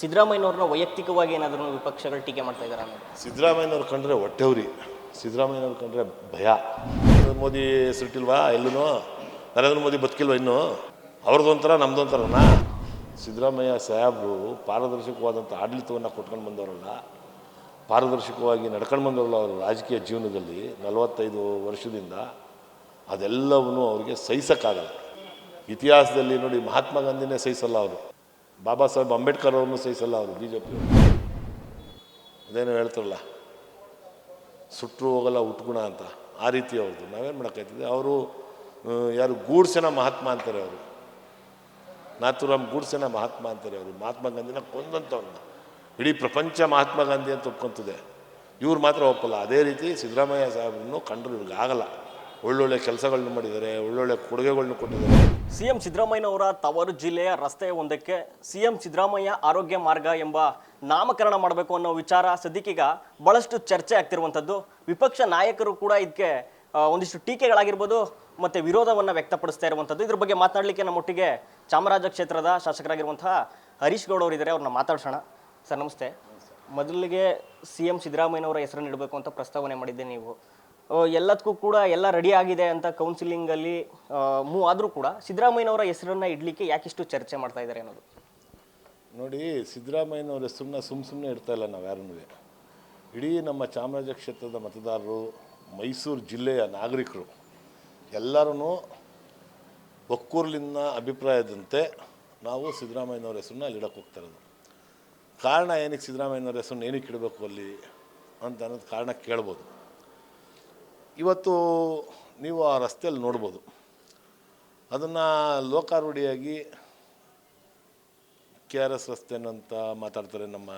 ಸಿದ್ದರಾಮಯ್ಯನವ್ರನ್ನ ವೈಯಕ್ತಿಕವಾಗಿ ಏನಾದರೂ ವಿಪಕ್ಷಗಳು ಟೀಕೆ ಮಾಡ್ತಾ ಇದ್ದಾರೆ ಸಿದ್ದರಾಮಯ್ಯನವ್ರು ಕಂಡ್ರೆ ಹೊಟ್ಟೆವ್ರಿ. ಸಿದ್ದರಾಮಯ್ಯನವ್ರು ಕಂಡ್ರೆ ಭಯ. ನರೇಂದ್ರ ಮೋದಿ ಹೆಸರಿಟ್ಟಿಲ್ವಾ ಎಲ್ಲೂ ನರೇಂದ್ರ ಮೋದಿ ಬದುಕಿಲ್ವಾ ಇನ್ನು? ಅವ್ರದ್ದು ಒಂಥರ, ನಮ್ದು ಒಂಥರನಾ? ಸಿದ್ದರಾಮಯ್ಯ ಸಾಹೇಬರು ಪಾರದರ್ಶಕವಾದಂಥ ಆಡಳಿತವನ್ನು ಕೊಟ್ಕೊಂಡು ಬಂದವರಲ್ಲ. ಪಾರದರ್ಶಕವಾಗಿ ನಡ್ಕೊಂಡು ಬಂದವರಲ್ಲ ಅವರ ರಾಜಕೀಯ ಜೀವನದಲ್ಲಿ ನಲವತ್ತೈದು ವರ್ಷದಿಂದ. ಅದೆಲ್ಲವನ್ನು ಅವರಿಗೆ ಸಹಿಸೋಕ್ಕಾಗಲ್ಲ. ಇತಿಹಾಸದಲ್ಲಿ ನೋಡಿ ಮಹಾತ್ಮ ಗಾಂಧಿನೇ ಸಹಿಸಲ್ಲ ಅವರು. ಬಾಬಾ ಸಾಹೇಬ್ ಅಂಬೇಡ್ಕರ್ ಅವ್ರನ್ನೂ ಸಹಿಸಲ್ಲ ಅವರು ಬಿ ಜೆ ಪಿ ಅದೇನು ಹೇಳ್ತಾರಲ್ಲ ಸುಟ್ಟರು ಹೋಗಲ್ಲ ಉಟ್ಗುಣ ಅಂತ, ಆ ರೀತಿ ಅವ್ರದ್ದು. ನಾವೇನು ಮಾಡೋಕ್ಕಾಯ್ತಿದ್ದೆ ಅವರು ಯಾರು ಗೂಡ್ಸೆನ ಮಹಾತ್ಮ ಅಂತಾರೆ ಅವರು. ನಾಥುರಾಮ್ ಗೂಡ್ಸೆನ ಮಹಾತ್ಮ ಅಂತಾರೆ ಅವರು. ಮಹಾತ್ಮ ಗಾಂಧಿನ ಕೊಂದಂಥವ್ರನ್ನ. ಇಡೀ ಪ್ರಪಂಚ ಮಹಾತ್ಮ ಗಾಂಧಿ ಅಂತ ಒಪ್ಕೊಂತದೆ. ಇವ್ರು ಮಾತ್ರ ಒಪ್ಪಲ್ಲ. ಅದೇ ರೀತಿ ಸಿದ್ದರಾಮಯ್ಯ ಸಾಹೇಬ್ರನ್ನು ಕಂಡ್ರು ಇವ್ರಿಗೆ ಆಗಲ್ಲ ಒಳ್ಳೊಳ್ಳೆ ಕೆಲಸಗಳನ್ನ ಮಾಡಿದ್ದಾರೆ, ಒಳ್ಳೊಳ್ಳೆ ಕೊಡುಗೆಗಳನ್ನ ಕೊಟ್ಟಿದ್ದಾರೆ. ಸಿಎಂ ಸಿದ್ದರಾಮಯ್ಯನವರ ತವರು ಜಿಲ್ಲೆಯ ರಸ್ತೆ ಒಂದಕ್ಕೆ ಸಿಎಂ ಸಿದ್ದರಾಮಯ್ಯ ಆರೋಗ್ಯ ಮಾರ್ಗ ಎಂಬ ನಾಮಕರಣ ಮಾಡಬೇಕು ಅನ್ನೋ ವಿಚಾರ ಸದ್ಯಕ್ಕೀಗ ಬಹಳಷ್ಟು ಚರ್ಚೆ ಆಗ್ತಿರುವಂಥದ್ದು. ವಿಪಕ್ಷ ನಾಯಕರು ಕೂಡ ಇದಕ್ಕೆ ಒಂದಿಷ್ಟು ಟೀಕೆಗಳಾಗಿರ್ಬೋದು ಮತ್ತು ವಿರೋಧವನ್ನು ವ್ಯಕ್ತಪಡಿಸ್ತಾ ಇರುವಂಥದ್ದು. ಇದ್ರ ಬಗ್ಗೆ ಮಾತನಾಡಲಿಕ್ಕೆ ನಮ್ಮೊಟ್ಟಿಗೆ ಚಾಮರಾಜ ಕ್ಷೇತ್ರದ ಶಾಸಕರಾಗಿರುವಂತಹ ಹರೀಶ್ ಗೌಡ ಅವರಿದ್ದಾರೆ. ಅವ್ರನ್ನ ಮಾತಾಡ್ಸೋಣ. ಸರ್, ನಮಸ್ತೆ. ಮೊದಲಿಗೆ ಸಿ ಎಂ ಸಿದ್ದರಾಮಯ್ಯನವರ ಹೆಸರನ್ನು ಇಡಬೇಕು ಅಂತ ಪ್ರಸ್ತಾವನೆ ಮಾಡಿದ್ದೆ ನೀವು. ಎಲ್ಲದಕ್ಕೂ ಕೂಡ ಎಲ್ಲ ರೆಡಿ ಆಗಿದೆ ಅಂತ ಕೌನ್ಸಿಲಿಂಗಲ್ಲಿ ಮೂವ್ ಆದರೂ ಕೂಡ ಸಿದ್ದರಾಮಯ್ಯನವರ ಹೆಸರನ್ನ ಇಡ್ಲಿಕ್ಕೆ ಯಾಕಿಷ್ಟು ಚರ್ಚೆ ಮಾಡ್ತಾ ಇದ್ದಾರೆ ಅನ್ನೋದು? ನೋಡಿ, ಸಿದ್ದರಾಮಯ್ಯನವ್ರ ಹೆಸರನ್ನ ಸುಮ್ಮ ಸುಮ್ಮನೆ ಇಡ್ತಾ ಇಲ್ಲ ನಾವು ಯಾರನ್ನೂ. ಇಡೀ ನಮ್ಮ ಚಾಮರಾಜ ಕ್ಷೇತ್ರದ ಮತದಾರರು, ಮೈಸೂರು ಜಿಲ್ಲೆಯ ನಾಗರಿಕರು ಎಲ್ಲರೂ ಒಕ್ಕೂರ್ಲಿನ ಅಭಿಪ್ರಾಯದಂತೆ ನಾವು ಸಿದ್ದರಾಮಯ್ಯನವ್ರ ಹೆಸರನ್ನ ಅಲ್ಲಿ ಇಡಕ್ಕೆ ಹೋಗ್ತಾ ಇರೋದು. ಕಾರಣ ಏನಕ್ಕೆ ಸಿದ್ದರಾಮಯ್ಯನವ್ರ ಹೆಸರನ್ನ ಏನಕ್ಕೆ ಇಡಬೇಕು ಅಲ್ಲಿ ಅಂತ ಅನ್ನೋದು ಕಾರಣ ಕೇಳ್ಬೋದು. ಇವತ್ತು ನೀವು ಆ ರಸ್ತೆಯಲ್ಲಿ ನೋಡ್ಬೋದು. ಅದನ್ನು ಲೋಕಾರೂಢಿಯಾಗಿ ಕೆ ಆರ್ ಎಸ್ ರಸ್ತೆನಂತ ಮಾತಾಡ್ತಾರೆ ನಮ್ಮ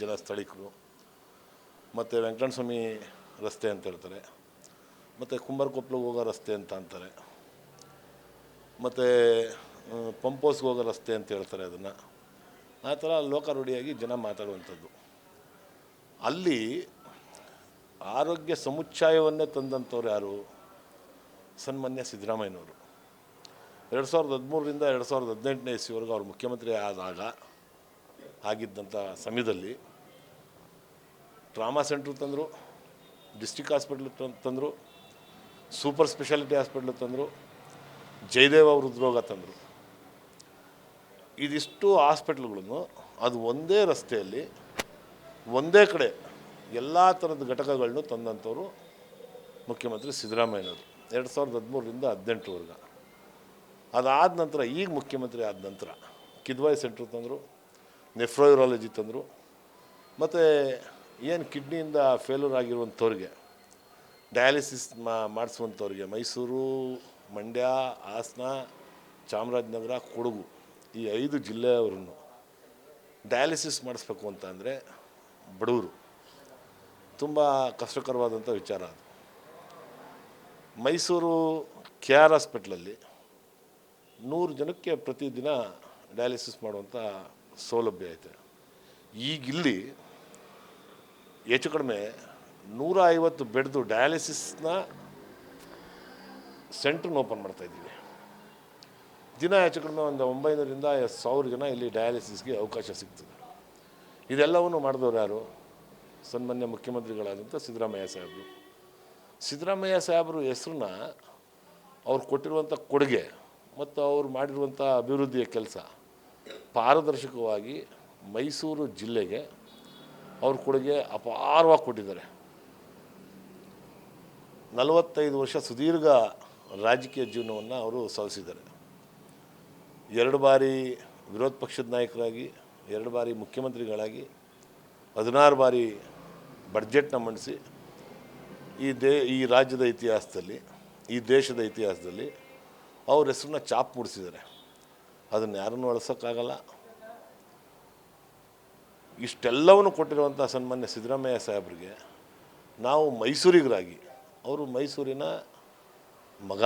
ಜನ ಸ್ಥಳೀಕರು ಮತ್ತು ವೆಂಕಟಸ್ವಾಮಿ ರಸ್ತೆ ಅಂತ ಹೇಳ್ತಾರೆ. ಮತ್ತು ಕುಂಬಾರಕೊಪ್ಪಲಿಗೆ ಹೋಗೋ ರಸ್ತೆ ಅಂತ ಅಂತಾರೆ. ಮತ್ತು ಪಂಪ್ ಹೌಸ್ಗೆ ಹೋಗೋ ರಸ್ತೆ ಅಂತ ಹೇಳ್ತಾರೆ ಅದನ್ನು. ಆ ಥರ ಲೋಕಾರೂಢಿಯಾಗಿ ಜನ ಮಾತಾಡುವಂಥದ್ದು. ಅಲ್ಲಿ ಆರೋಗ್ಯ ಸಮುಚ್ಛಾಯವನ್ನೇ ತಂದಂಥವ್ರು ಯಾರು? ಸನ್ಮಾನ್ಯ ಸಿದ್ದರಾಮಯ್ಯನವರು. ಎರಡು ಸಾವಿರದ ಹದಿಮೂರರಿಂದ ಎರಡು ಸಾವಿರದ ಹದಿನೆಂಟನೇ ಇಸ್ವಿವರೆಗೂ ಅವರು ಮುಖ್ಯಮಂತ್ರಿ ಆದಾಗ, ಆಗಿದ್ದಂಥ ಸಮಯದಲ್ಲಿ ಟ್ರಾಮಾ ಸೆಂಟ್ರ್ ತಂದರು ಡಿಸ್ಟಿಕ್ ಹಾಸ್ಪಿಟ್ಲ್ ತಂದರು, ಸೂಪರ್ ಸ್ಪೆಷಾಲಿಟಿ ಹಾಸ್ಪಿಟ್ಲ್ ತಂದರು, ಜಯದೇವ ಹೃದ್ರೋಗ ತಂದರು. ಇದಿಷ್ಟು ಹಾಸ್ಪಿಟ್ಲ್ಗಳನ್ನು ಅದು ಒಂದೇ ರಸ್ತೆಯಲ್ಲಿ, ಒಂದೇ ಕಡೆ ಎಲ್ಲ ಥರದ ಘಟಕಗಳನ್ನು ತಂದಂಥವರು ಮುಖ್ಯಮಂತ್ರಿ ಸಿದ್ದರಾಮಯ್ಯನವರು. ಎರಡು ಸಾವಿರದ ಹದಿಮೂರರಿಂದ ಹದಿನೆಂಟರವರೆಗೆ ಅದಾದ ನಂತರ ಈಗ ಮುಖ್ಯಮಂತ್ರಿ ಆದ ನಂತರ ಕಿದ್ವಾಯ್ ಸೆಂಟ್ರ್ ತಂದರು, ನೆಫ್ರೋಯುರಾಲಜಿ ತಂದರು, ಮತ್ತು ಏನು ಕಿಡ್ನಿಯಿಂದ ಫೇಲ್ಯೂರ್ ಆಗಿರುವಂಥವ್ರಿಗೆ, ಡಯಾಲಿಸಿಸ್ ಮಾಡಿಸುವಂಥವ್ರಿಗೆ ಮೈಸೂರು, ಮಂಡ್ಯ, ಹಾಸನ, ಚಾಮರಾಜನಗರ, ಕೊಡಗು ಈ ಐದು ಜಿಲ್ಲೆಯವ್ರನ್ನು ಡಯಾಲಿಸಿಸ್ ಮಾಡಿಸ್ಬೇಕು ಅಂತ ಅಂದರೆ ಬಡವರು. ತುಂಬ ಕಷ್ಟಕರವಾದಂಥ ವಿಚಾರ ಅದು. ಮೈಸೂರು ಕೆ ಆರ್ ಹಾಸ್ಪಿಟ್ಲಲ್ಲಿ ನೂರು ಜನಕ್ಕೆ ಪ್ರತಿದಿನ ಡಯಾಲಿಸಿಸ್ ಮಾಡುವಂಥ ಸೌಲಭ್ಯ ಐತೆ. ಈಗಿಲ್ಲಿ ಹೆಚ್ಚು ಕಡಿಮೆ ನೂರ ಐವತ್ತು ಬೆಡ್ದು ಡಯಾಲಿಸಿಸ್ನ ಸೆಂಟ್ರನ್ನ ಓಪನ್ ಮಾಡ್ತಾ ಇದ್ದೀವಿ. ದಿನ ಹೆಚ್ಚು ಕಡಿಮೆ ಒಂದು ಒಂಬೈನೂರಿಂದ ಸಾವಿರ ಜನ ಇಲ್ಲಿ ಡಯಾಲಿಸಿಸ್ಗೆ ಅವಕಾಶ ಸಿಗ್ತದೆ. ಇದೆಲ್ಲವನ್ನು ಮಾಡಿದವರು ಯಾರು? ಸನ್ಮಾನ್ಯ ಮುಖ್ಯಮಂತ್ರಿಗಳಾದಂಥ ಸಿದ್ದರಾಮಯ್ಯ ಸಾಹೇಬರು. ಸಿದ್ದರಾಮಯ್ಯ ಸಾಹೇಬರು ಹೆಸರನ್ನ ಅವ್ರು ಕೊಟ್ಟಿರುವಂಥ ಕೊಡುಗೆ ಮತ್ತು ಅವ್ರು ಮಾಡಿರುವಂಥ ಅಭಿವೃದ್ಧಿಯ ಕೆಲಸ ಪಾರದರ್ಶಕವಾಗಿ ಮೈಸೂರು ಜಿಲ್ಲೆಗೆ ಅವ್ರ ಕೊಡುಗೆ ಅಪಾರವಾಗಿ ಕೊಟ್ಟಿದ್ದಾರೆ. ನಲವತ್ತೈದು ವರ್ಷ ಸುದೀರ್ಘ ರಾಜಕೀಯ ಜೀವನವನ್ನು ಅವರು ಸಲ್ಲಿಸಿದ್ದಾರೆ ಎರಡು ಬಾರಿ ವಿರೋಧ ಪಕ್ಷದ ನಾಯಕರಾಗಿ, ಎರಡು ಬಾರಿ ಮುಖ್ಯಮಂತ್ರಿಗಳಾಗಿ, ಹದಿನಾರು ಬಾರಿ ಬಡ್ಜೆಟ್ನ ಮಂಡಿಸಿ ಈ ದೇ, ಈ ರಾಜ್ಯದ ಇತಿಹಾಸದಲ್ಲಿ, ಈ ದೇಶದ ಇತಿಹಾಸದಲ್ಲಿ ಅವ್ರ ಹೆಸರನ್ನ ಚಾಪ್ ಮೂಡಿಸಿದ್ದಾರೆ. ಅದನ್ನು ಯಾರನ್ನೂ ಅಳಿಸೋಕ್ಕಾಗಲ್ಲ. ಇಷ್ಟೆಲ್ಲವನ್ನು ಕೊಟ್ಟಿರುವಂಥ ಸನ್ಮಾನ್ಯ ಸಿದ್ದರಾಮಯ್ಯ ಸಾಹೇಬ್ರಿಗೆ ನಾವು ಮೈಸೂರಿಗರಾಗಿ, ಅವರು ಮೈಸೂರಿನ ಮಗ,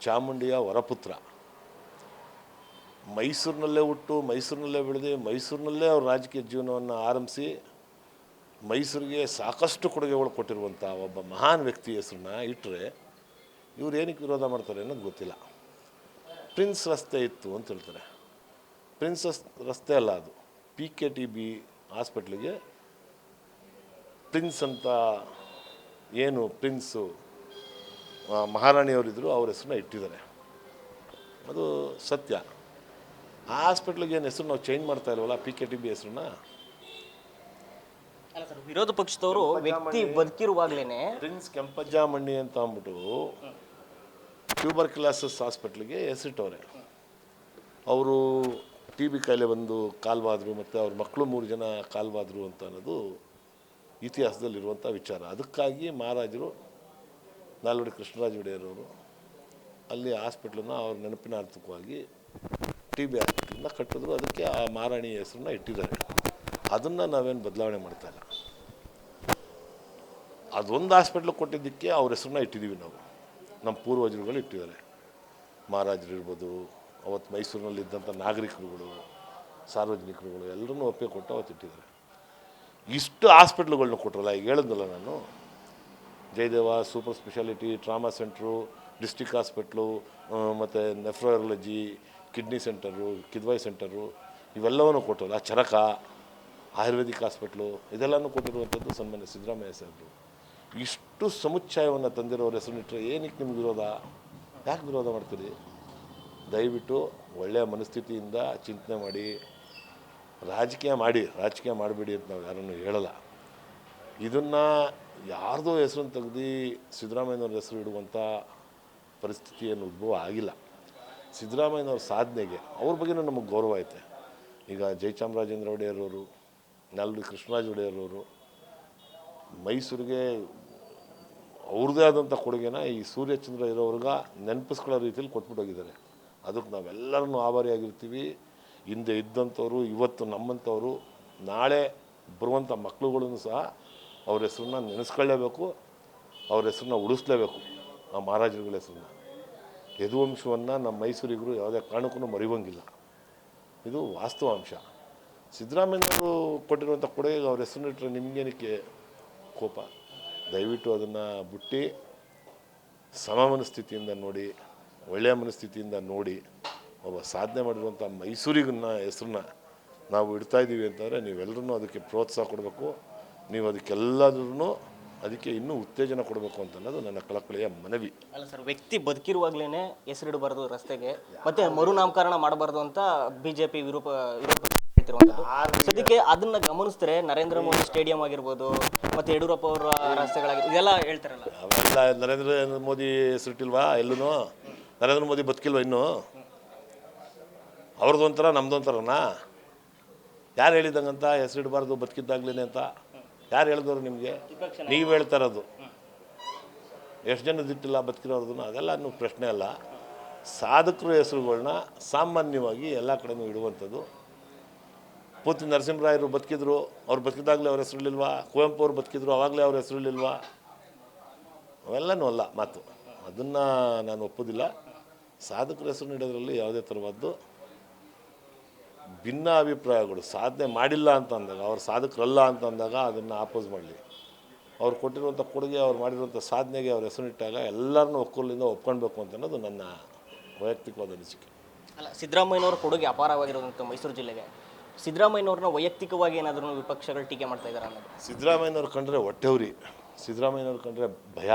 ಚಾಮುಂಡಿಯ ವರಪುತ್ರ. ಮೈಸೂರಿನಲ್ಲೇ ಹುಟ್ಟು, ಮೈಸೂರಿನಲ್ಲೇ ಬೆಳೆದು, ಮೈಸೂರಿನಲ್ಲೇ ಅವ್ರ ರಾಜಕೀಯ ಜೀವನವನ್ನು ಆರಂಭಿಸಿ ಮೈಸೂರಿಗೆ ಸಾಕಷ್ಟು ಕೊಡುಗೆಗಳು ಕೊಟ್ಟಿರುವಂಥ ಒಬ್ಬ ಮಹಾನ್ ವ್ಯಕ್ತಿ ಹೆಸರನ್ನ ಇಟ್ಟರೆ ಇವ್ರು ಏನಕ್ಕೆ ವಿರೋಧ ಮಾಡ್ತಾರೆ ಅನ್ನೋದು ಗೊತ್ತಿಲ್ಲ. ಪ್ರಿನ್ಸ್ ರಸ್ತೆ ಇತ್ತು ಅಂತ ಹೇಳ್ತಾರೆ. ಪ್ರಿನ್ಸಸ್ ರಸ್ತೆ ಅಲ್ಲ ಅದು. ಪಿ ಕೆ ಟಿ ಬಿ ಹಾಸ್ಪಿಟ್ಲಿಗೆ ಪ್ರಿನ್ಸ್ ಅಂತ ಏನು ಪ್ರಿನ್ಸು ಮಹಾರಾಣಿಯವರಿದ್ದರು ಅವ್ರ ಹೆಸರನ್ನ ಇಟ್ಟಿದ್ದಾರೆ. ಅದು ಸತ್ಯ. ಆ ಹಾಸ್ಪಿಟ್ಲಿಗೆ ಏನು ಹೆಸರು ನಾವು ಚೇಂಜ್ ಮಾಡ್ತಾ ಇಲ್ವಲ್ಲ ಪಿ ಕೆ ಟಿ ಬಿ ಹೆಸರನ್ನ? ವಿರೋಧ ಪಕ್ಷದವರು ವ್ಯಕ್ತಿ ಬದುಕಿರುವಾಗ್ಲೇನೆ ಪ್ರಿನ್ಸ್ ಕೆಂಪಜ್ಜಾಮಣ್ಣಿ ಅಂತ ಅಂದ್ಬಿಟ್ಟು ಟ್ಯೂಬರ್ ಕ್ಲಾಸಸ್ ಹಾಸ್ಪಿಟ್ಲಿಗೆ ಹೆಸರಿಟ್ಟವ್ರೆ ಅವರು ಟಿ ಬಿ ಕಾಯಿಲೆ ಬಂದು ಕಾಲ್ವಾದರು ಮತ್ತು ಅವ್ರ ಮಕ್ಕಳು ಮೂರು ಜನ ಕಾಲ್ವಾದರು ಅಂತ ಅನ್ನೋದು ಇತಿಹಾಸದಲ್ಲಿರುವಂಥ ವಿಚಾರ. ಅದಕ್ಕಾಗಿ ಮಹಾರಾಜರು ನಾಲ್ವಡಿ ಕೃಷ್ಣರಾಜ ಒಡೆಯರವರು ಅಲ್ಲಿ ಹಾಸ್ಪಿಟ್ಲನ್ನ ಅವ್ರ ನೆನಪಿನಾರ್ಥಕವಾಗಿ ಟಿ ಬಿ ಹಾಸ್ಪಿಟ್ಲನ್ನ ಕಟ್ಟಿದ್ರು. ಅದಕ್ಕೆ ಆ ಮಹಾರಾಣಿ ಹೆಸರನ್ನ ಇಟ್ಟಿದ್ದಾರೆ. ಅದನ್ನು ನಾವೇನು ಬದಲಾವಣೆ ಮಾಡ್ತಾ ಇಲ್ಲ. ಅದೊಂದು ಹಾಸ್ಪಿಟ್ಲ್ ಕೊಟ್ಟಿದ್ದಕ್ಕೆ ಅವ್ರ ಹೆಸರನ್ನ ಇಟ್ಟಿದ್ದೀವಿ ನಾವು. ನಮ್ಮ ಪೂರ್ವಜರುಗಳು ಇಟ್ಟಿದ್ದಾರೆ. ಮಹಾರಾಜರು ಇರ್ಬೋದು, ಅವತ್ತು ಮೈಸೂರಿನಲ್ಲಿದ್ದಂಥ ನಾಗರಿಕರುಗಳು, ಸಾರ್ವಜನಿಕರುಗಳು ಎಲ್ಲರನ್ನೂ ಒಪ್ಪಿಗೆ ಕೊಟ್ಟು ಅವತ್ತು ಇಟ್ಟಿದ್ದಾರೆ. ಇಷ್ಟು ಹಾಸ್ಪಿಟ್ಲುಗಳನ್ನ ಕೊಟ್ಟರಲ್ಲ ಈಗ ಹೇಳಿದ್ನಲ್ಲ ನಾನು, Jayadeva super speciality trauma centre district hospital ಮತ್ತು nephrology kidney centre Kidwai centre ಇವೆಲ್ಲವನ್ನು ಕೊಟ್ಟರಲ್ಲ ಚರಕ, ಆಯುರ್ವೇದಿಕ್ ಹಾಸ್ಪಿಟ್ಲು ಇದೆಲ್ಲನೂ ಕೊಟ್ಟಿರುವಂಥದ್ದು ಸನ್ಮಾನ್ಯ ಸಿದ್ದರಾಮಯ್ಯ ಸಾಹೇಬರು. ಇಷ್ಟು ಸಮುಚ್ಚಯವನ್ನು ತಂದಿರೋರ ಹೆಸರಿನಿಟ್ಟರೆ ಏನಕ್ಕೆ ನಿಮ್ಗೆ ವಿರೋಧ? ಯಾಕೆ ವಿರೋಧ ಮಾಡ್ತೀರಿ? ದಯವಿಟ್ಟು ಒಳ್ಳೆಯ ಮನಸ್ಥಿತಿಯಿಂದ ಚಿಂತನೆ ಮಾಡಿ, ರಾಜಕೀಯ ಮಾಡಿ, ರಾಜಕೀಯ ಮಾಡಬೇಡಿ ಅಂತ ನಾವು ಯಾರನ್ನು ಹೇಳಲ್ಲ. ಇದನ್ನು ಯಾರ್ದೋ ಹೆಸರನ್ನು ತೆಗ್ದು ಸಿದ್ದರಾಮಯ್ಯನವ್ರ ಹೆಸರು ಇಡುವಂಥ ಪರಿಸ್ಥಿತಿ ಏನು ಉದ್ಭವ ಆಗಿಲ್ಲ. ಸಿದ್ದರಾಮಯ್ಯನವ್ರ ಸಾಧನೆಗೆ ಅವ್ರ ಬಗ್ಗೆನೂ ನಮಗೆ ಗೌರವ ಐತೆ. ಈಗ ಜಯಚಾಮರಾಜೇಂದ್ರ ಒಡೆಯರವರು, ನಲ್ಲು ಕೃಷ್ಣರಾಜ ಒಡೆಯರವರು ಮೈಸೂರಿಗೆ ಅವ್ರದ್ದೇ ಆದಂಥ ಕೊಡುಗೆನ ಈ ಸೂರ್ಯಚಂದ್ರ ಇರೋವ್ರಿಗೆ ನೆನಪಿಸ್ಕೊಳ್ಳೋ ರೀತಿಯಲ್ಲಿ ಕೊಟ್ಬಿಟ್ಟೋಗಿದ್ದಾರೆ. ಅದಕ್ಕೆ ನಾವೆಲ್ಲರನ್ನೂ ಆಭಾರಿಯಾಗಿರ್ತೀವಿ ಹಿಂದೆ ಇದ್ದಂಥವ್ರು, ಇವತ್ತು ನಮ್ಮಂಥವರು, ನಾಳೆ ಬರುವಂಥ ಮಕ್ಕಳುಗಳನ್ನು ಸಹ ಅವ್ರ ಹೆಸರನ್ನ ನೆನೆಸ್ಕೊಳ್ಳೇಬೇಕು, ಅವ್ರ ಹೆಸರನ್ನ ಉಳಿಸ್ಲೇಬೇಕು, ಆ ಮಹಾರಾಜರುಗಳ ಹೆಸರನ್ನ. ಯದುವಂಶವನ್ನು ನಮ್ಮ ಮೈಸೂರಿಗರು ಯಾವುದೇ ಕಾರಣಕ್ಕೂ ಮರೆಯುವಂಗಿಲ್ಲ. ಇದು ವಾಸ್ತವಾಂಶ. ಸಿದ್ದರಾಮಯ್ಯನವರು ಕೊಟ್ಟಿರುವಂಥ ಕೊಡುಗೆ ಅವ್ರ ಹೆಸರನ್ನಿಟ್ಟರೆ ನಿಮಗೇನಕ್ಕೆ ಕೋಪ. ದಯವಿಟ್ಟು ಅದನ್ನು ಬಿಟ್ಟು ಸಮ ಮನಸ್ಥಿತಿಯಿಂದ ನೋಡಿ, ಒಳ್ಳೆಯ ಮನಸ್ಥಿತಿಯಿಂದ ನೋಡಿ, ಒಬ್ಬ ಸಾಧನೆ ಮಾಡಿರುವಂಥ ಮೈಸೂರಿಗನ್ನ ಹೆಸರನ್ನ ನಾವು ಇಡ್ತಾ ಇದ್ದೀವಿ ಅಂತಂದರೆ ನೀವೆಲ್ಲರೂ ಅದಕ್ಕೆ ಪ್ರೋತ್ಸಾಹ ಕೊಡಬೇಕು. ನೀವು ಅದಕ್ಕೆಲ್ಲದ್ರೂ ಅದಕ್ಕೆ ಇನ್ನೂ ಉತ್ತೇಜನ ಕೊಡಬೇಕು ಅಂತ ಅನ್ನೋದು ನನ್ನ ಕಳಕಳಿಯ ಮನವಿ. ಅಲ್ಲ ಸರ್, ವ್ಯಕ್ತಿ ಬದುಕಿರುವಾಗಲೇ ಹೆಸರಿಡಬಾರ್ದು ರಸ್ತೆಗೆ, ಮತ್ತೆ ಮರುನಾಮಕರಣ ಮಾಡಬಾರ್ದು ಅಂತ ಬಿಜೆಪಿ ವಿರೂಪ, ವಿರೋಧ ಪಕ್ಷ ಹೇಳ್ತಿರುವಂಥದ್ದು ಸದ್ಯಕ್ಕೆ ಅದನ್ನ ಗಮನಿಸಿದ್ರೆ ನರೇಂದ್ರ ಮೋದಿ ಸ್ಟೇಡಿಯಂ ಆಗಿರ್ಬೋದು ಮತ್ತೆ ಯಡಿಯೂರಪ್ಪ ಅವರ ರಸ್ತೆಗಳಾಗಿರ್ಬೋದು ಇದೆಲ್ಲ ಹೇಳ್ತಾರಲ್ಲ. ಅವೆಲ್ಲ ನರೇಂದ್ರ ಮೋದಿ ಹೆಸರಿಟ್ಟಿಲ್ವಾ ಎಲ್ಲೂ ನರೇಂದ್ರ ಮೋದಿ ಬದುಕಿಲ್ವಾ ಇನ್ನೂ? ಅವ್ರದ್ದು ಒಂಥರ ನಮ್ದು ಒಂಥರನಾ? ಯಾರು ಹೇಳಿದಂಗಂತ ಹೆಸರಿಡಬಾರ್ದು ಬದುಕಿದ್ದಾಗ್ಲೇ ಅಂತ? ಯಾರು ಹೇಳಿದವರು ನಿಮಗೆ? ನೀವು ಹೇಳ್ತಾ ಎಷ್ಟು ಎಷ್ಟು ಜನದಿಟ್ಟಿಲ್ಲ ಬದುಕಿರೋದು ಅದೆಲ್ಲ ಇನ್ನೂ ಪ್ರಶ್ನೆ ಅಲ್ಲ. ಸಾಧಕರು ಹೆಸರುಗಳನ್ನ ಸಾಮಾನ್ಯವಾಗಿ ಎಲ್ಲ ಕಡೆನೂ ಇಡುವಂಥದ್ದು. ಪೂತಿ ನರಸಿಂಹರಾಯರು ಬದುಕಿದ್ರು, ಅವ್ರು ಬದುಕಿದಾಗಲೇ ಅವ್ರ ಹೆಸರಿರ್ಲಿಲ್ವಾ ಕುವೆಂಪು ಅವ್ರು ಬದುಕಿದ್ರು, ಅವಾಗಲೇ ಅವ್ರ ಹೆಸರಿರ್ಲಿಲ್ವಾ ಅವೆಲ್ಲನೂ ಅಲ್ಲ, ಮಾತು. ಅದನ್ನು ನಾನು ಒಪ್ಪೋದಿಲ್ಲ. ಸಾಧಕರ ಹೆಸರು ನೀಡೋದ್ರಲ್ಲಿ ಯಾವುದೇ ಥರವಾದ್ದು ಭಿನ್ನ ಅಭಿಪ್ರಾಯಗಳು. ಸಾಧನೆ ಮಾಡಿಲ್ಲ ಅಂತ ಅಂದಾಗ ಅವ್ರು ಸಾಧಕರಲ್ಲ ಅಂತ ಅಂದಾಗ ಅದನ್ನು ಆಪೋಸ್ ಮಾಡಲಿ. ಅವ್ರು ಕೊಟ್ಟಿರುವಂಥ ಕೊಡುಗೆ, ಅವ್ರು ಮಾಡಿರುವಂಥ ಸಾಧನೆಗೆ ಅವ್ರ ಹೆಸರಿಟ್ಟಾಗ ಎಲ್ಲರನ್ನೂ ಒಕ್ಕೂಲಿಂದ ಒಪ್ಕೊಳ್ಬೇಕು ಅಂತ ಅನ್ನೋದು ನನ್ನ ವೈಯಕ್ತಿಕವಾದ ಅನಿಸಿಕೆ. ಅಲ್ಲ, ಸಿದ್ದರಾಮಯ್ಯನವರ ಕೊಡುಗೆ ಅಪಾರವಾಗಿರೋದಂತ ಮೈಸೂರು ಜಿಲ್ಲೆಗೆ. ಸಿದ್ದರಾಮಯ್ಯನವ್ರನ್ನ ವೈಯಕ್ತಿಕವಾಗಿ ಏನಾದರೂ ವಿಪಕ್ಷಗಳು ಟೀಕೆ ಮಾಡ್ತಾ ಇದ್ದಾರೆ ಅನ್ನೋದು. ಸಿದ್ದರಾಮಯ್ಯನವ್ರು ಕಂಡ್ರೆ ಹೊಟ್ಟೆವ್ರಿ. ಸಿದ್ದರಾಮಯ್ಯನವ್ರು ಕಂಡ್ರೆ ಭಯ.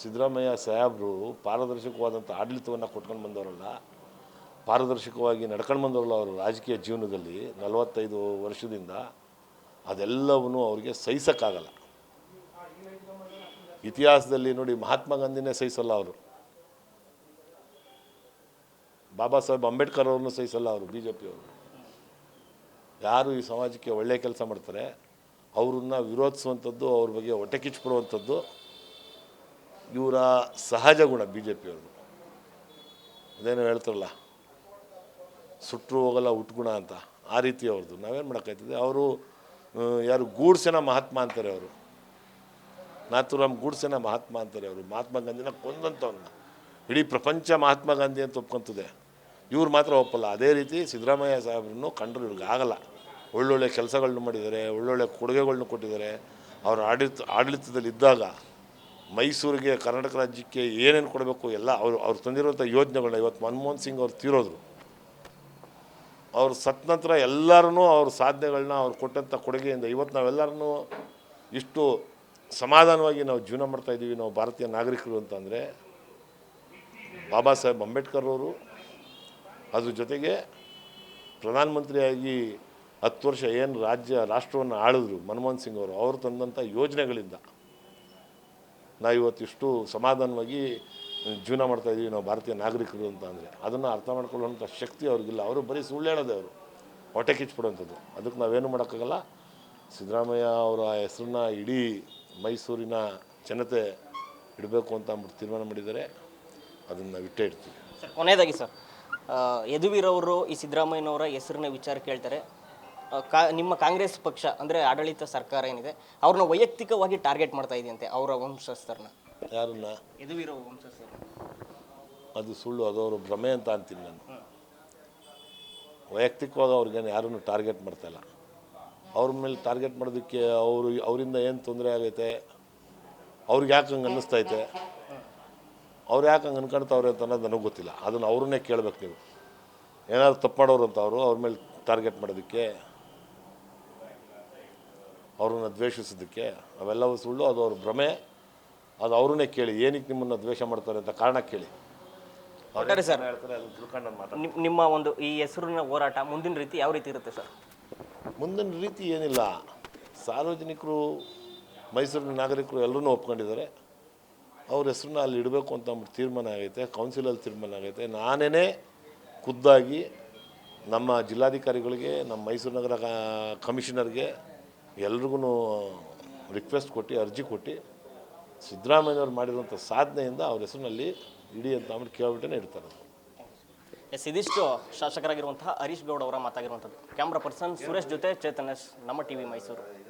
ಸಿದ್ದರಾಮಯ್ಯ ಸಾಹೇಬರು ಪಾರದರ್ಶಕವಾದಂಥ ಆಡಳಿತವನ್ನು ಕೊಟ್ಕೊಂಡು ಬಂದವರಲ್ಲ, ಪಾರದರ್ಶಕವಾಗಿ ನಡ್ಕೊಂಡು ಬಂದವರಲ್ಲ ಅವರು ರಾಜಕೀಯ ಜೀವನದಲ್ಲಿ ನಲವತ್ತೈದು ವರ್ಷದಿಂದ. ಅದೆಲ್ಲವನ್ನು ಅವ್ರಿಗೆ ಸಹಿಸೋಕ್ಕಾಗಲ್ಲ. ಇತಿಹಾಸದಲ್ಲಿ ನೋಡಿ ಮಹಾತ್ಮ ಗಾಂಧಿನೇ ಸಹಿಸಲ್ಲ ಅವರು. ಬಾಬಾ ಸಾಹೇಬ್ ಅಂಬೇಡ್ಕರ್ ಅವ್ರನ್ನೂ ಸಹಿಸಲ್ಲ ಅವರು ಬಿ ಜೆ ಪಿಯವರು ಯಾರು ಈ ಸಮಾಜಕ್ಕೆ ಒಳ್ಳೆಯ ಕೆಲಸ ಮಾಡ್ತಾರೆ, ಅವ್ರನ್ನ ವಿರೋಧಿಸುವಂಥದ್ದು, ಅವ್ರ ಬಗ್ಗೆ ಹೊಟ್ಟೆ ಕಿಚ್ಕೊಡುವಂಥದ್ದು ಇವರ ಸಹಜ ಗುಣ ಬಿ ಜೆ ಪಿಯವ್ರದ್ದು ಅದೇನೋ ಹೇಳ್ತಾರಲ್ಲ ಸುಟ್ಟರು ಹೋಗಲ್ಲ ಉಟ್ಗುಣ ಅಂತ, ಆ ರೀತಿ ಅವ್ರದ್ದು. ನಾವೇನು ಮಾಡೋಕ್ಕಾಯ್ತದೆ? ಅವರು ಯಾರು ಗೂಡ್ಸೆನ ಮಹಾತ್ಮ ಅಂತಾರೆ ಅವರು. ನಾಥುರಾಮ್ ಗೂಡ್ಸೆನ ಮಹಾತ್ಮ ಅಂತಾರೆ ಅವರು. ಮಹಾತ್ಮ ಗಾಂಧಿನ ಕೊಂದಂಥವ್ರನ್ನ. ಇಡೀ ಪ್ರಪಂಚ ಮಹಾತ್ಮ ಗಾಂಧಿ ಅಂತ ಒಪ್ಕೊಂತದೆ. ಇವ್ರು ಮಾತ್ರ ಒಪ್ಪಲ್ಲ. ಅದೇ ರೀತಿ ಸಿದ್ದರಾಮಯ್ಯ ಸಾಹೇಬ್ರನ್ನು ಕಂಡ್ರೆ ಇವ್ರಿಗೆ ಆಗಲ್ಲ. ಒಳ್ಳೊಳ್ಳೆ ಕೆಲಸಗಳನ್ನು ಮಾಡಿದ್ದಾರೆ, ಒಳ್ಳೊಳ್ಳೆ ಕೊಡುಗೆಗಳನ್ನ ಕೊಟ್ಟಿದ್ದಾರೆ. ಅವ್ರ ಆಡಳಿತ, ಆಡಳಿತದಲ್ಲಿ ಇದ್ದಾಗ ಮೈಸೂರಿಗೆ, ಕರ್ನಾಟಕ ರಾಜ್ಯಕ್ಕೆ ಏನೇನು ಕೊಡಬೇಕು ಎಲ್ಲ ಅವರು, ಅವ್ರು ತಂದಿರುವಂಥ ಯೋಜನೆಗಳನ್ನ ಇವತ್ತು ಮನಮೋಹನ್ ಸಿಂಗ್ ಅವ್ರು ತೀರೋದ್ರು. ಅವ್ರು ಸತ್ತ ನಂತರ ಎಲ್ಲರೂ ಅವ್ರ ಸಾಧನೆಗಳನ್ನ ಅವ್ರು ಕೊಟ್ಟಂಥ ಕೊಡುಗೆಯಿಂದ ಇವತ್ತು ನಾವೆಲ್ಲರೂ ಇಷ್ಟು ಸಮಾಧಾನವಾಗಿ ನಾವು ಜೀವನ ಮಾಡ್ತಾ ಇದ್ದೀವಿ, ನಾವು ಭಾರತೀಯ ನಾಗರಿಕರು ಅಂತಂದರೆ, ಬಾಬಾ ಸಾಹೇಬ್ ಅಂಬೇಡ್ಕರ್ ಅವರು ಅದ್ರ ಜೊತೆಗೆ ಪ್ರಧಾನಮಂತ್ರಿಯಾಗಿ ಹತ್ತು ವರ್ಷ ಏನು ರಾಜ್ಯ, ರಾಷ್ಟ್ರವನ್ನು ಆಳಿದ್ರು ಮನಮೋಹನ್ ಸಿಂಗ್ ಅವರು ಅವರು ತಂದಂಥ ಯೋಜನೆಗಳಿಂದ ನಾವು ಇವತ್ತಿಷ್ಟು ಸಮಾಧಾನವಾಗಿ ಜೀವನ ಮಾಡ್ತಾ ಇದ್ದೀವಿ ನಾವು ಭಾರತೀಯ ನಾಗರಿಕರು ಅಂತ ಅಂದರೆ. ಅದನ್ನು ಅರ್ಥ ಮಾಡ್ಕೊಳ್ಳುವಂಥ ಶಕ್ತಿ ಅವ್ರಿಗಿಲ್ಲ. ಅವರು ಬರೀ ಸುಳ್ಳು ಹೇಳೋದೇ ಅವರು. ಹೊಟ್ಟೆ ಕಿಚ್ಬಿಡುವಂಥದ್ದು ಅದಕ್ಕೆ ನಾವೇನು ಮಾಡೋಕ್ಕಾಗಲ್ಲ? ಸಿದ್ದರಾಮಯ್ಯ ಅವರ ಹೆಸರನ್ನ ಇಡೀ ಮೈಸೂರಿನ ಜನತೆ ಇಡಬೇಕು ಅಂತ ಅಂದ್ಬಿಟ್ಟು ತೀರ್ಮಾನ ಮಾಡಿದ್ದಾರೆ. ಅದನ್ನು ನಾವು ಇಟ್ಟೇ ಇಡ್ತೀವಿ ಸರ್, ಕೊನೆಯದಾಗಿ ಸರ್ ಯದುವೀರವರು ಈ ಸಿದ್ದರಾಮಯ್ಯನವರ ಹೆಸರಿನ ವಿಚಾರ ಕೇಳ್ತಾರೆ. ಕಾ ನಿಮ್ಮ ಕಾಂಗ್ರೆಸ್ ಪಕ್ಷ ಅಂದರೆ ಆಡಳಿತ ಸರ್ಕಾರ ಏನಿದೆ ಅವ್ರನ್ನ ವೈಯಕ್ತಿಕವಾಗಿ ಟಾರ್ಗೆಟ್ ಮಾಡ್ತಾ ಇದೆಯಂತೆ ಅವರ ವಂಶಸ್ಥರನ್ನ. ಯಾರನ್ನ? ಯದುವೀರ ವಂಶಸ್ಥರು. ಅದು ಸುಳ್ಳು ಅದು ಅವರು ಭ್ರಮೆ ಅಂತ ಅಂತೀನಿ ನಾನು. ವೈಯಕ್ತಿಕವಾಗಿ ಅವ್ರಿಗೇನು ಯಾರನ್ನು ಟಾರ್ಗೆಟ್ ಮಾಡ್ತಾಯಿಲ್ಲ ಅವ್ರ ಮೇಲೆ ಟಾರ್ಗೆಟ್ ಮಾಡೋದಕ್ಕೆ ಅವರು ಅವರಿಂದ ಏನು ತೊಂದರೆ ಆಗೈತೆ ಅವ್ರಿಗೆ ಯಾಕೆ ಹಂಗೆ ಅನ್ನಿಸ್ತೈತೆ ಅವ್ರು ಯಾಕೆ ಹಂಗೆ ಅನ್ಕೊಳ್ತಾವ್ರೆ ಅಂತ ಅನ್ನೋದು ನನಗೆ ಗೊತ್ತಿಲ್ಲ. ಅದನ್ನು ಅವ್ರನ್ನೇ ಕೇಳಬೇಕು ನೀವು. ಏನಾದ್ರು ತಪ್ಪು ಮಾಡೋರು ಅಂತ ಅವರು ಅವ್ರ ಮೇಲೆ ಟಾರ್ಗೆಟ್ ಮಾಡೋದಕ್ಕೆ ಅವ್ರನ್ನ ದ್ವೇಷಿಸೋದಕ್ಕೆ ಅವೆಲ್ಲವೂ ಸುಳ್ಳು ಅದು ಅವ್ರ ಭ್ರಮೆ ಅದು ಅವ್ರನ್ನೇ ಕೇಳಿ ಏನಕ್ಕೆ ನಿಮ್ಮನ್ನು ದ್ವೇಷ ಮಾಡ್ತಾರೆ ಅಂತ ಕಾರಣ ಕೇಳಿ. ಒಟ್ಟಾರೆ ಸರ್. ನಿಮ್- ನಿಮ್ಮ ಒಂದು ಈ ಹೆಸರಿನ ಹೋರಾಟ ಮುಂದಿನ ರೀತಿ ಯಾವ ರೀತಿ ಇರುತ್ತೆ ಸರ್? ಮುಂದಿನ ರೀತಿ ಏನಿಲ್ಲ. ಸಾರ್ವಜನಿಕರು ಮೈಸೂರಿನ ನಾಗರಿಕರು ಎಲ್ಲರೂ ಒಪ್ಕೊಂಡಿದ್ದಾರೆ. ಅವ್ರ ಹೆಸರನ್ನ ಅಲ್ಲಿ ಇಡಬೇಕು ಅಂತ ಅಂದ್ಬಿಟ್ಟು ತೀರ್ಮಾನ ಆಗೈತೆ ಕೌನ್ಸಿಲಲ್ಲಿ ತೀರ್ಮಾನ ಆಗೈತೆ. ನಾನೇ ಖುದ್ದಾಗಿ ನಮ್ಮ ಜಿಲ್ಲಾಧಿಕಾರಿಗಳಿಗೆ, ನಮ್ಮ ಮೈಸೂರು ನಗರ ಕಮಿಷನರ್ಗೆ ಎಲ್ರಿಗೂ ರಿಕ್ವೆಸ್ಟ್ ಕೊಟ್ಟು, ಅರ್ಜಿ ಕೊಟ್ಟು ಸಿದ್ದರಾಮಯ್ಯವ್ರು ಮಾಡಿರುವಂಥ ಸಾಧನೆಯಿಂದ ಅವ್ರ ಹೆಸರಿನಲ್ಲಿ ಇಡಿ ಅಂತ ಅಂದ್ಬಿಟ್ಟು ಕೇಳ್ಬಿಟ್ಟೇ ಇಡ್ತಾರೆ ಎಸ್, ಇದಿಷ್ಟು ಶಾಸಕರಾಗಿರುವಂತಹ ಹರೀಶ್ ಗೌಡ್ ಅವರ ಮಾತಾಗಿರುವಂಥದ್ದು. ಕ್ಯಾಮ್ರಾ ಪರ್ಸನ್ ಸುರೇಶ್ ಜೊತೆ ಚೇತನ್ ನಮ್ಮ ಟಿವಿ ಮೈಸೂರು.